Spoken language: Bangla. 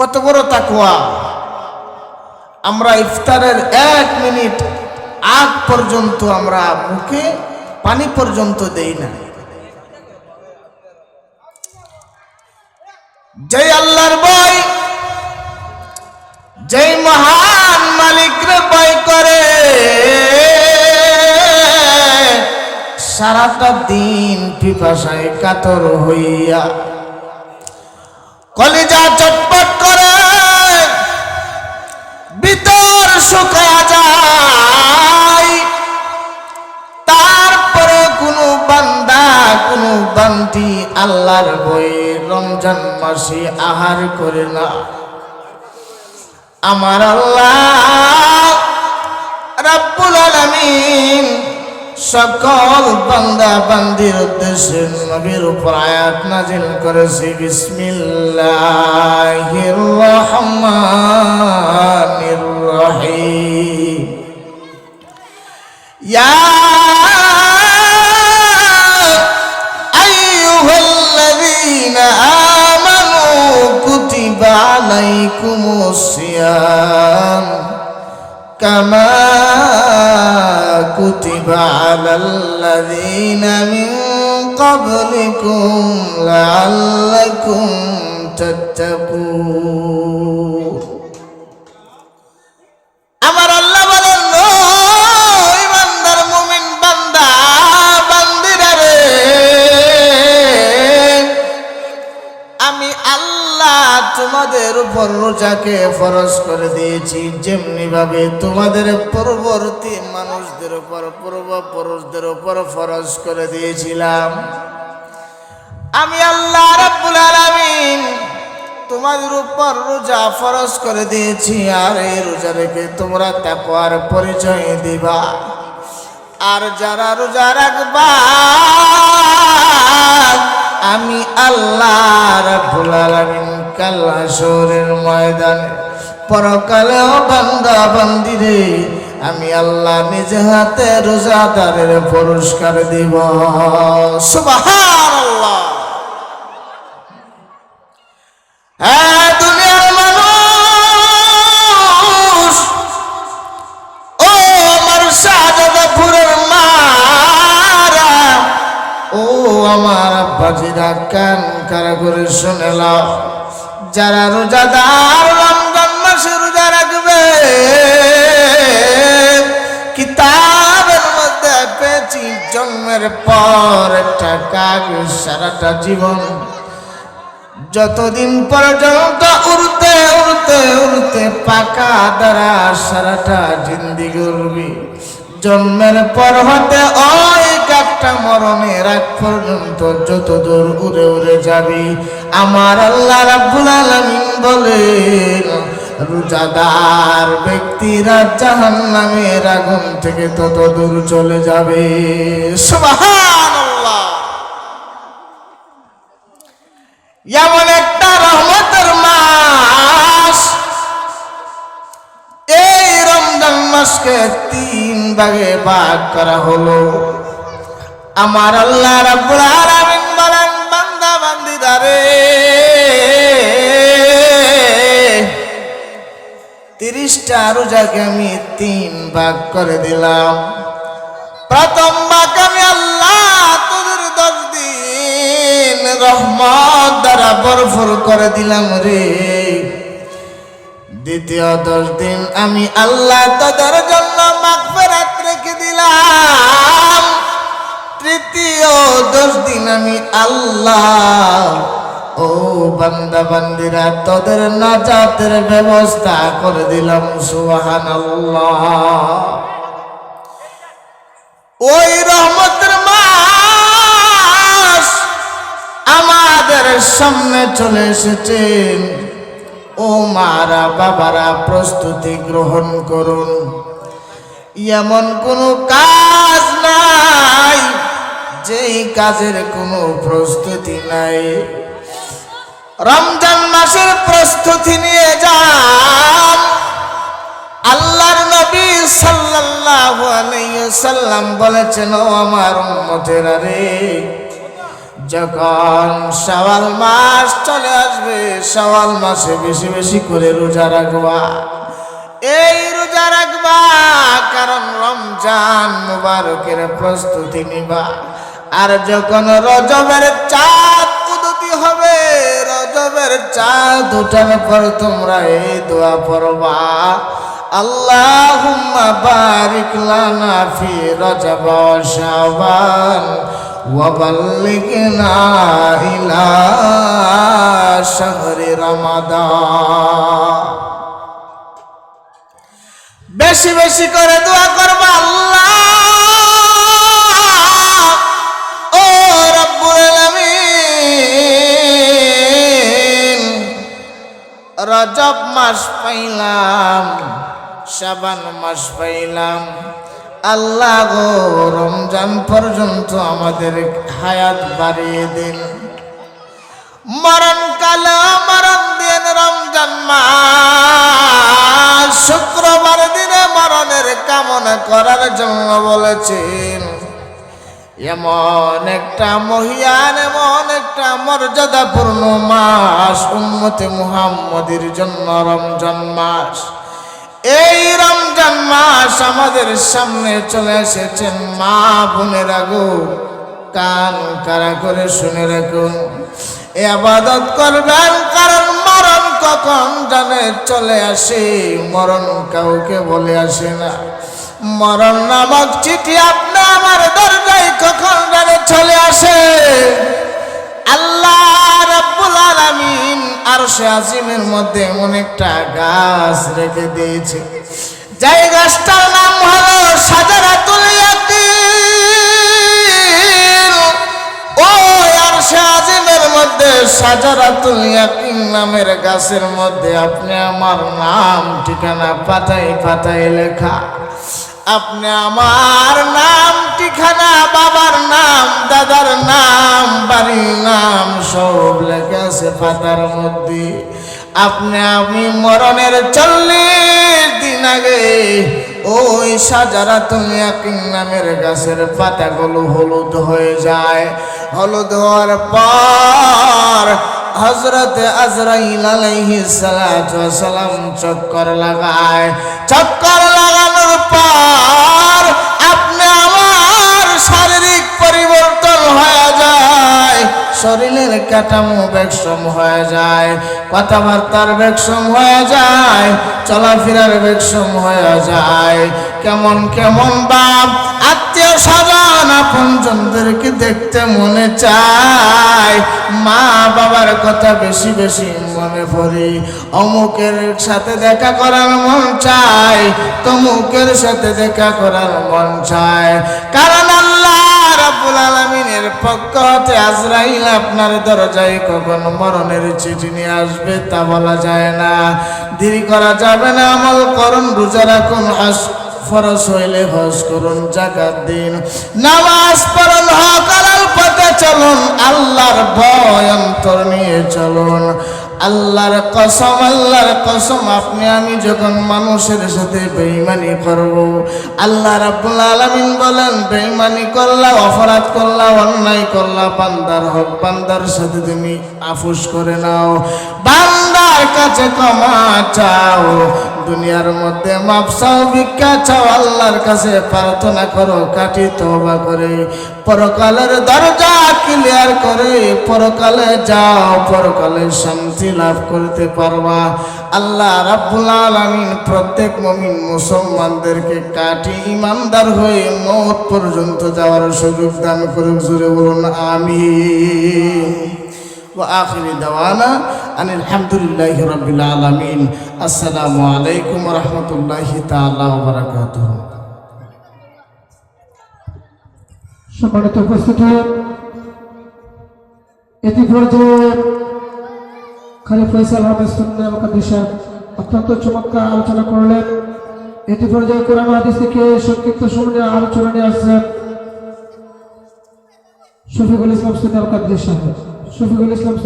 কত বড় তাকুয়া আমরা ইফতারের এক মিনিট আগ পর্যন্ত আমরা মুখে পানি পর্যন্ত দেই না। যে আল্লাহর বই যেই মহান মালিকরে বই করে, সারাটা দিন পিপাসায় কাতর হইয়া কলিজা চটপট ভিতর শুকা যায়। তারপরে কোনো বান্দা, কোনো বান্তি আল্লাহর বই রমজান মাসে আহার করে না। আমার আল্লাহ রাব্বুল আলামিন সকল বান্দা বান্দির উদ্দেশ্যে নবীর উপর আয়াত নাজিল করেছে, বিসমিল্লাহির রহমানির রহিম ইয়া আইয়ুহাল্লাযীনা আমানু কুতিবা আলাইকুমুস সিয়াম كما كتب على الذين من قبلكم لعلكم تتقون রোজাকে ফরজ করে দিয়েছি, যেমনি ভাবে তোমাদের পরবর্তী মানুষদের উপর পূর্ব পুরুষদের উপর ফরজ করে দিয়েছিলাম। আমি আল্লাহ রাব্বুল আলামিন তোমাদের উপর রোজা ফরজ করে দিয়েছি, আর এই রোজা রেখে তোমরা তাকওয়ার পরিচয় দিবা। আর যারা রোজা রাখবা, আমি আল্লাহ রাব্বুল আলামিন কাল হাসরের ময়দানে পরকালেও বান্দা বান্দিরে, আমি আল্লাহ নিজ হাতে রোজাদারের পুরস্কার দিব। সুবহানাল্লাহ। ও আমার শাহজাদাপুরের মারা, ও আমার কান কারা করে শুনে লাও যারা রোজাদার রমজান মাসে রোজা রাখবে, কিতাবের মধ্যে পেয়েছি জন্মের পর একটা কাগজ সারাটা জীবন। যতদিন পর্যন্ত উড়তে উড়তে উড়তে পাকা দ্বারা সারাটা জিন্দিগি উড়বি, জন্মের পর হতে ওই একটা মরণের আগ পর্যন্ত যত দূর উড়ে উড়ে যাবি, আমার আল্লাহ রাব্বুল আলামিন বলেন, রোজাদার ব্যক্তিরা জাহান্নামের আগুন থেকে তত দূর চলে যাবে। এমন একটা রহমতের মাস। এই রমজান মাসকে তিন ভাগে ভাগ করা হলো। আমার আল্লাহ রাব্বুল আলামিন বলেন, বান্দা, বান্দিরা রে। তিরিশটা রোজাকে আমি তিন ভাগ করে দিলাম। প্রথম ভাগ আমি আল্লাহ তোদের দশ দিন রহমত দ্বারা বরফর করে দিলাম রে। দ্বিতীয় দশ দিন আমি আল্লাহ তোদের দশ দিন আমি আল্লাহ। ও বান্দা, বান্দিরা, তোদের নাজাতের ব্যবস্থা করে দিলাম ওই রহমতের মাস আমাদের সামনে চলে এসেছেন ও মারা, বাবারা, প্রস্তুতি গ্রহণ করুন। এমন কোনো কাজ যেই কাজের কোনো প্রস্তুতি নাই। রমজান মাসের প্রস্তুতি নিয়ে যান। আল্লাহর নবী সাল্লাল্লাহু আলাইহি সাল্লাম বলেছেন আমার উম্মতেরা রে, যখন সওয়াল মাস চলে আসবে সওয়াল মাসে বেশি বেশি করে রোজা রাখবা। এই রোজা রাখবা, কারণ রমজান মুবারকের প্রস্তুতি নিবা। আর যখন রজবের চাঁদ উদতি হবে, রজবের চাঁদ উঠার পর তোমরা এই দোয়া পড়বা। আল্লাহুম্মা বারিক লানা ফি রজব শাবান, ওয়া বাল্লিগনা ইলা শাহরি বেশি বেশি করে দোয়া করবা আল্লাহ। রজব মাস পাইলাম, শাবান মাস পাইলাম। আল্লাহ গো, রমজান পর্যন্ত আমাদের হায়াত বাড়িয়ে দিন। মরণ মরণকাল মরণ দিন রমজান মাস। শুক্রবার দিনে মরণের কামনা করার জন্য বলেছেন এমন একটা মহিয়ান এমন একটা মর্যাদাপূর্ণ মাস উন্মতে মুহাম্মদের জন্য রমজান মাস। এই রমজান মাস আমাদের সামনে চলে এসেছেন মা বোনেরা গো, কান কারা করে শুনে রাখুন এ আবাদত করবেন কারণ মরণ কখন জানে চলে আসে, মরণ কাউকে বলে আসে না। মরণ নামক চিঠি আপনি আমার দরজায় কখন জানে চলে আসে। আল্লাহ আজিমের মধ্যে গাছ রেখে যাই গাছটার নাম আজিমের মধ্যে নামের গাছের মধ্যে আপনি আমার নাম ঠিকানা পাতায় পাতায় লেখা। আপনি আমার নাম ঠিকানা, বাবার নাম, দাদার নাম, বাড়ির নাম সব লেখা আছে পাতার মধ্যে। আপনি আমি মরণের চল্লিশ দিন আগে ওই সাজারা তুমি একই নামের গাছের পাতাগুলো হলুদ হয়ে যায়। হলুদ হওয়ার পর হজরত আজরাইল ওয়াস সালাম চক্কর লাগায়। চক্কর লাগানোর পর কাঠামো বেগসম হয়ে যায়, কথাবার্তার বেগসম হয়ে যায়, চলাফেরার বেগসম হয়ে যায়। কেমন কেমন বাপ, আত্মীয় স্বজন আপনজনদেরকে দেখতে মনে চায়। মা বাবার কথা বেশি বেশি মনে পড়ে। অমুকের সাথে দেখা করার মন চায়, তমুকের সাথে দেখা করার মন চায়। কারণ রাব্বুল আলামিনের পক্ষ হতে আজরাইল আপনার দরজায় কখন মরণের চিঠি নিয়ে আসবে তা বলা যায় না। দেরি করা যাবে না, আমল করুন, রোজা রাখুন আস ফরজ হইলে হজ করুন, জাকাত দিন। নামাজ পড়ুন, হক আলাল পথে চলুন, আল্লাহর ভয় অন্তর নিয়ে চলুন। আল্লাহর কসম আল্লাহর কসম, আপনি, আমি যখন মানুষের সাথে বেইমানি করব, আল্লাহ রাব্বুল আলামিন বলেন বেইমানি করলা, অপরাধ করলা, অন্যায় করলা, বান্দার হক, বান্দার সাথে তুমি আফুস করে নাও। বান্দার কাছে ক্ষমা চাও দুনিয়ার মধ্যে মাপ চাও, ভিক্ষা চাও, আল্লাহর কাছে প্রার্থনা করো, কাটি তওবা করে। পরকালের দরজা ক্লিয়ার করে, পরকালে যাও, পরকালে শান্তি লাভ করতে পারবা। আল্লাহ রাব্বুল আলামিন প্রত্যেক মুমিন মুসলমানদেরকে কাটি ইমানদার হয়ে মৌত পর্যন্ত যাওয়ার সুযোগ দান করুক জুড়ে বলুন, আমিন। وآخر دعوانا أن الحمد لله رب العالمين السلام عليكم ورحمة الله تعالى وبركاته সম্মানিত উপস্থিতি এটি পর্যায়ে খালি ফয়সাল আহমেদ সুন্নি আমাকে সাহেব অত্যন্ত চমৎকার আলোচনা করলেন এটি পর্যায়ে কোরআন হাদিস থেকে সংক্ষিপ্ত সময় আলোচনা নিয়ে আসছেন শফিকুল ইসলাম সুন্নি আমাকে সাহেব শফিকুল ইসলাম